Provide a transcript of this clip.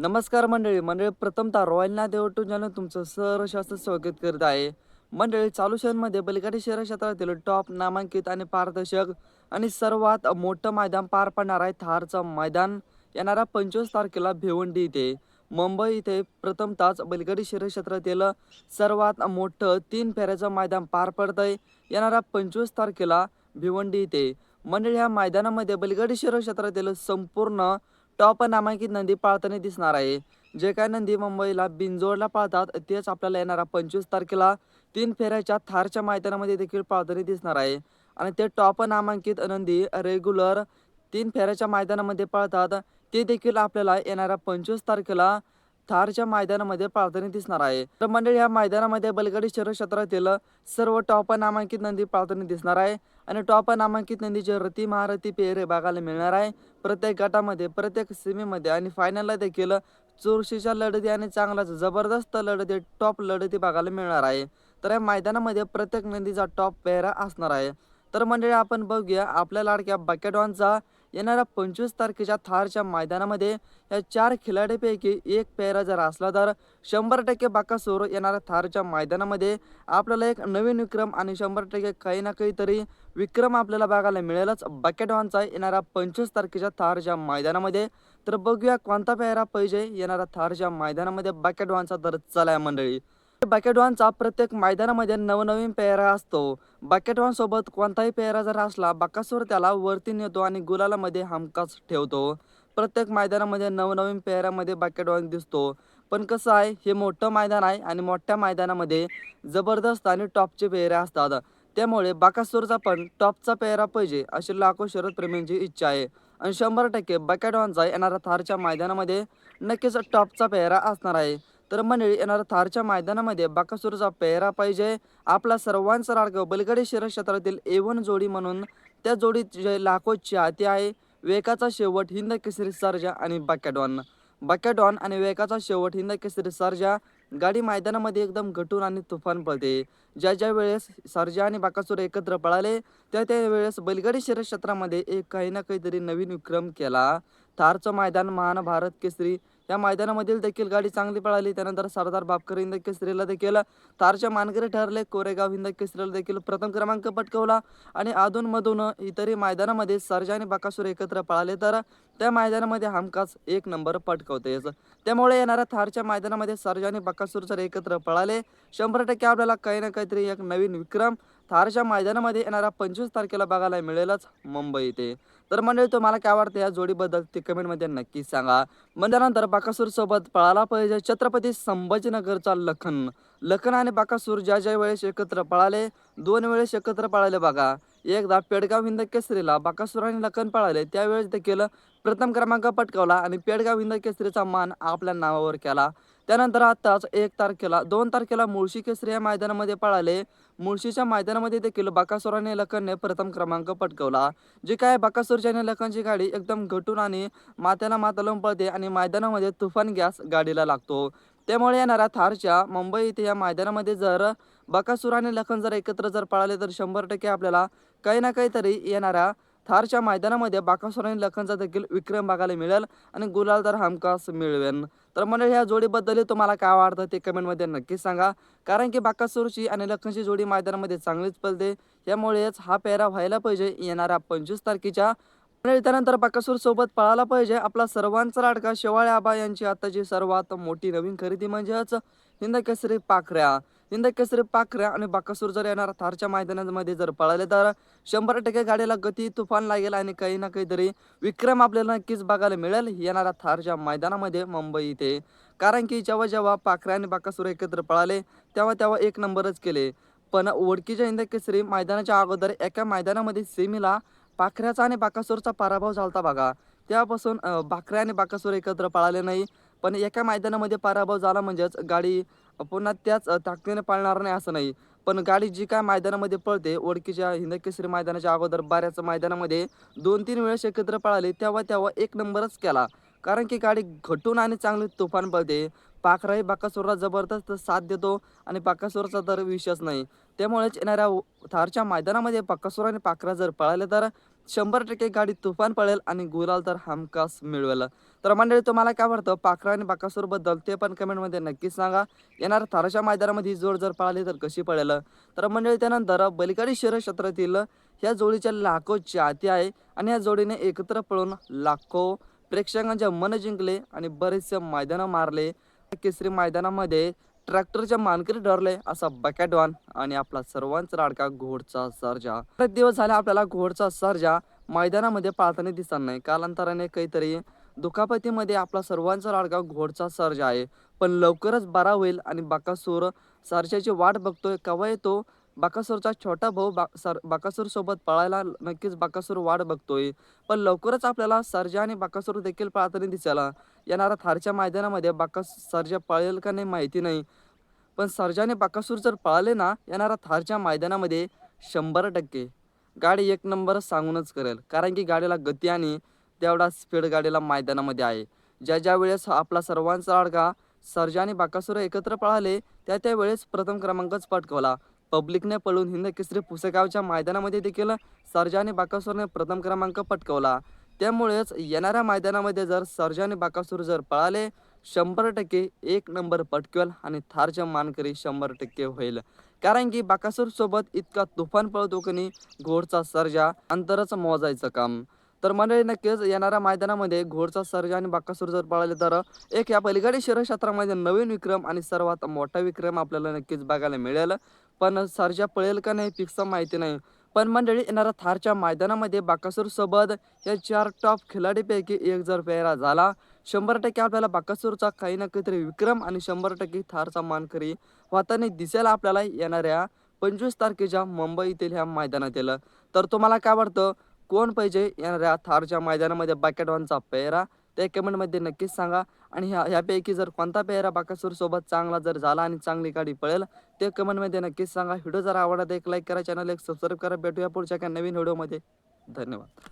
नमस्कार मंडळी मंडळी प्रथमतः रॉयल ना देवटून चॅनल तुमचं सहर्ष स्वागत करत आहे. मंडळी चालू शहरमध्ये बलगाडी शहर क्षेत्रातील टॉप नामांकित आणि पारदर्शक आणि सर्वात मोठं मैदान पार पडणार आहे थारचं मैदान. येणाऱ्या पंचवीस तारखेला भिवंडी इथे. मुंबई इथे प्रथमतःच बलगाडी शहर क्षेत्रातील सर्वात मोठं तीन फेऱ्याचं मैदान पार पडतं आहे येणाऱ्या पंचवीस तारखेला भिवंडी इथे. मंडळी ह्या मैदानामध्ये बलगाडी शहर क्षेत्रातील संपूर्ण टॉप नामांकित नंदी पाळताना दिसणार आहे. जे काय नंदी मुंबईला बिंजोडला पाळतात तेच आपल्याला येणाऱ्या पंचवीस तारखेला तीन फेऱ्याच्या थारच्या मैदानामध्ये देखील पाळताना दिसणार आहे. आणि ते टॉप नामांकित नंदी रेग्युलर तीन फेऱ्याच्या मैदानामध्ये पाळतात ते देखील आपल्याला येणाऱ्या पंचवीस तारखेला थारच्या मैदानामध्ये पाळताना दिसणार आहे. तर मंडळी ह्या मैदानामध्ये बलगडी शहर क्षेत्रातील सर्व टॉप नामांकित नंदी पाळताना दिसणार आहे. आणि टॉप नामांकित नदीचे रती महारथी पेरे बघायला मिळणार आहे. प्रत्येक गटामध्ये प्रत्येक सीमेमध्ये आणि फायनलला देखील चुरशीच्या लढती आणि चांगलाच जबरदस्त लढती टॉप लढती बघायला मिळणार आहे. तर या मैदानामध्ये प्रत्येक नंदीचा टॉप पेहरा असणार आहे. तर मंडळी आपण बघूया आपल्या लाडक्या बकेटॉनचा येणाऱ्या पंचवीस तारखेच्या थारच्या मैदानामध्ये या चार खिलाडीपैकी एक पेहरा जर असला तर शंभर टक्के बाकासोर येणाऱ्या थारच्या मैदानामध्ये आपल्याला एक नवीन विक्रम आणि शंभर टक्के काही ना काहीतरी विक्रम आपल्याला बघायला मिळेलच. बकेटवानचा येणाऱ्या पंचवीस तारखेच्या थारच्या मैदानामध्ये. तर बघूया कोणता पेहरा पाहिजे येणाऱ्या थारच्या मैदानामध्ये बकेटवानचा तर चला मंडळी. बकेटवानचा प्रत्येक मैदानामध्ये नवनवीन पेहरा असतो. बकेटवान सोबत कोणताही पेहरा जर असला बाकासूर त्याला वरती नेतो आणि गुलालामध्ये हमखास ठेवतो. प्रत्येक मैदानामध्ये नवनवीन पेहऱ्यामध्ये बकेटवान दिसतो. पण कसं आहे हे मोठं मैदान आहे आणि मोठ्या मैदानामध्ये जबरदस्त आणि टॉपचे पेहरे असतात. त्यामुळे बाकासूरचा पण टॉपचा पेहरा पाहिजे अशी लाखो शरद प्रेमींची इच्छा आहे. आणि शंभर टक्के बकेटवानचा येणारा थारच्या मैदानामध्ये नक्कीच टॉपचा पेहरा असणार आहे. तर मंडळी येणाऱ्या थारच्या मैदानामध्ये बाकासूरचा पेहरा पाहिजे. आपला सर्वांचा राग बलगडी शहर क्षेत्रातील एवन जोडी म्हणून त्या जोडीत जे लाखो चाहते आहे. वेकाचा शेवट हिंद केसरी सर्जा आणि बाक्याडॉन बाक्याडॉन आणि वेकाचा शेवट हिंद केसरी सर्जा. गाडी मैदानामध्ये एकदम घटून आणि तुफान पळते. ज्या ज्या वेळेस सर्जा आणि बाकासूर एकत्र पळाले त्या त्या वेळेस बैलगाडी शहर क्षेत्रामध्ये एक काही ना काहीतरी नवीन विक्रम केला. थारचं मैदान महान भारत केसरी या मैदानामधील देखील गाडी चांगली पळाली. त्यानंतर सरदार बापकर हिंद केसरीला देखील थारच्या मानकरी ठरले. कोरेगाव हिंद केसरीला देखील प्रथम क्रमांक पटकवला आणि अधूनमधून इतरही मैदानामध्ये सरजा आणि बाकासूर एकत्र पळाले तर त्या मैदानामध्ये हमखास एक नंबर पटकवते त्यामुळे येणाऱ्या थारच्या मैदानामध्ये सरजा आणि बाकासूर जर एकत्र पळाले शंभर टक्के आपल्याला काही ना काहीतरी एक नवीन विक्रम थारच्या मैदानामध्ये येणाऱ्या पंचवीस तारखेला बघायला मिळेलच मुंबई इथे. तर मंडळी तुम्हाला काय वाटतं या जोडीबद्दल ते कमेंटमध्ये नक्की सांगा. मग त्यानंतर बाकासूरसोबत पळाला पाहिजे छत्रपती संभाजीनगरचा लखन. लखन आणि बाकासूर ज्या ज्या वेळेस एकत्र पळाले दोन वेळेस एकत्र पळाले बघा. एकदा पेडगाव हिंद केसरीला बाकासूर आणि लखन पळाले त्यावेळेस देखील प्रथम क्रमांक पटकावला आणि पेडगाव हिंद केसरीचा मान आपल्या नावावर केला. त्यानंतर आताच एक तारखेला दोन तारखेला मुळशी केसरी या मैदानामध्ये पळाले. मुळशीच्या मैदानामध्ये देखील बाकासोर आणि लखनने प्रथम क्रमांक पटकवला जे काय बाकासोरची आणि लखनची गाडी एकदम घटून आणि मात्याला माता लावून पळते आणि मैदानामध्ये तुफान गॅस गाडीला लागतो. त्यामुळे येणाऱ्या थारच्या मुंबई इथे या मैदानामध्ये जर बकासूर आणि लखन जर एकत्र जर पळाले तर शंभर टक्के आपल्याला काही ना काहीतरी येणाऱ्या थारच्या मैदानामध्ये बाकासूर आणि लखनचा देखील विक्रम बघायला मिळेल आणि गुलाल तर हमखास तर मंडळी ह्या जोडीबद्दलही तुम्हाला काय वाटतं ते कमेंटमध्ये नक्की सांगा. कारण की बाकासूरची आणि लखनची जोडी मैदानामध्ये चांगलीच पलते त्यामुळेच हा पेहरा व्हायला पाहिजे येणाऱ्या पंचवीस तारखेच्या त्यानंतर बाकासूर सोबत पळाला पाहिजे. आपला सर्वांचा लाडका शेवाळे आबा यांची आताची सर्वात मोठी नवीन खरेदी म्हणजेच हिंद केसरी पाखऱ्या. हिंद केसरी पाखऱ्या आणि बाकासूर जर येणार थारच्या मैदानामध्ये जर पळाले तर शंभर टक्के गाडीला गती तुफान लागेल आणि काही ना काहीतरी विक्रम आपल्याला नक्कीच बघायला मिळेल. येणाऱ्या थारच्या मैदानामध्ये मुंबई इथे. कारण की जेव्हा जेव्हा पाखऱ्या आणि बाकासूर एकत्र पळाले तेव्हा तेव्हा एक नंबरच केले. पण ओळखीच्या हिंद केसरी मैदानाच्या अगोदर एका मैदानामध्ये सेमीला पाखऱ्याचा आणि बाकासूरचा पराभव झाला बघा. तेव्हापासून बाकऱ्या आणि बाकासूर एकत्र पळाले नाही पण एका मैदानामध्ये पराभव झाला म्हणजेच गाडी पुन्हा त्याच ताकदीने पळणार नाही असं नाही. पण गाडी जी काय मैदानामध्ये पळते ओळखीच्या हिंदकेसरी मैदानाच्या अगोदर बऱ्याच मैदानामध्ये दोन तीन वेळेस एकत्र पळाले तेव्हा तेव्हा एक नंबरच केला. कारण की गाडी घटून आणि चांगली तुफान पळते. पाखराही बाकासोरला जबरदस्त साथ देतो आणि बाकासोरचा तर विषयच नाही. त्यामुळेच येणाऱ्या थारच्या मैदानामध्ये बाकासोर आणि पाखरा जर पळाले तर शंभर टक्के गाडी तुफान पळेल आणि गुलाल तर हमखास मिळवेल. तर मंडळी तुम्हाला काय वाटतं? पाखरा आणि बाकासूरबद्दल ते पण कमेंटमध्ये नक्कीच सांगा. येणार थाराच्या मैदानामध्ये ही जोड जर पळाली तर कशी पळेल? तर मंडळी त्यानंतर बलिकाडी शहर क्षेत्रातील ह्या जोडीच्या लाखो चाहती आहे आणि या जोडीने एकत्र पळून लाखो प्रेक्षकांचे मन जिंकले आणि बरेचसे मैदानं मारले. केसरी मैदानामध्ये ट्रॅक्टरच्या मानकरी ठरले असा बकॅडॉन आणि आपला सर्वांचा लाडका घोडचा सर्जा. बरेच दिवस झाले आपल्याला घोडचा सर्जा मैदानामध्ये पाळताना दिसत नाही. कालांतराने काहीतरी दुखापतीमध्ये आपला सर्वांचा लाडका घोडचा सर्जा आहे. पण लवकरच बरा होईल आणि बाकासूर सर्जाची वाट बघतोय. केव्हा येतो? बाकासूरचा छोटा भाऊ बा सर बाकासूर सोबत पळायला नक्कीच बाकासूर वाट बघतोय. पण लवकरच आपल्याला सर्जा आणि बाकासूर देखील पळताना दिसायला येणाऱ्या थारच्या मैदानामध्ये बाकास सर्जा पळेल का नाही माहिती नाही. पण सर्जाने बाकासूर जर पळाले ना येणाऱ्या थारच्या मैदानामध्ये शंभर टक्के. गाडी एक नंबर सांगूनच करेल. कारण की गाडीला गती आणि तेवढा स्पीड गाडीला मैदानामध्ये आहे. ज्या ज्या वेळेस आपला सर्वांचा लाडका सर्जा आणि बाकासूर एकत्र पळाले त्या त्या वेळेस प्रथम क्रमांकच पटकवला. पब्लिकने पळून हिंद केसरी पुसेगावच्या मैदानामध्ये देखील सर्जा आणि बाकासूरने प्रथम क्रमांक पटकवला. त्यामुळेच येणाऱ्या मैदानामध्ये जर सर्जा आणि बाकासूर जर पळाले शंभर टक्के एक नंबर पटकवेल आणि थारच्या मानकरी शंभर टक्के होईल. कारण की बाकासूर सोबत इतका तुफान पळतो की नाही घोडचा सर्जा अंतरच मोजायचं काम. तर मंडळी नक्कीच येणाऱ्या मैदानामध्ये घोडचा सर्जा आणि बाकासूर जर पळाले तर एक या पलीकडे शहर क्षेत्रामध्ये नवीन विक्रम आणि सर्वात मोठा विक्रम आपल्याला नक्कीच बघायला मिळेल. पण सर्जा पळेल का नाही फिक्स माहिती नाही. पण मंडळी येणाऱ्या थारच्या मैदानामध्ये बाकासूरसोबत या चार टॉप खिलाडीपैकी एक जर पेहरा झाला शंभर टक्के आपल्याला बाकासूरचा काही ना काहीतरी विक्रम आणि शंभर टक्के थारचा मानकरी होताना दिसेल आपल्याला येणाऱ्या पंचवीस तारखेच्या मुंबईतील ह्या मैदानातील. तर तुम्हाला काय वाटतं? कोण पाहिजे येणाऱ्या थारच्या मैदानामध्ये बाकेटवानचा पेहरा? ते कमेंटमध्ये नक्कीच सांगा. आणि ह्या ह्यापैकी जर कोणता पेहरा बाकासूर सोबत चांगला जर झाला आणि चांगली गाडी पळेल ते कमेंटमध्ये नक्कीच सांगा. व्हिडिओ जर आवडला तर एक लाईक करा चॅनल एक सबस्क्राईब करा. भेटूया पुढच्या एका नवीन व्हिडिओमध्ये धन्यवाद.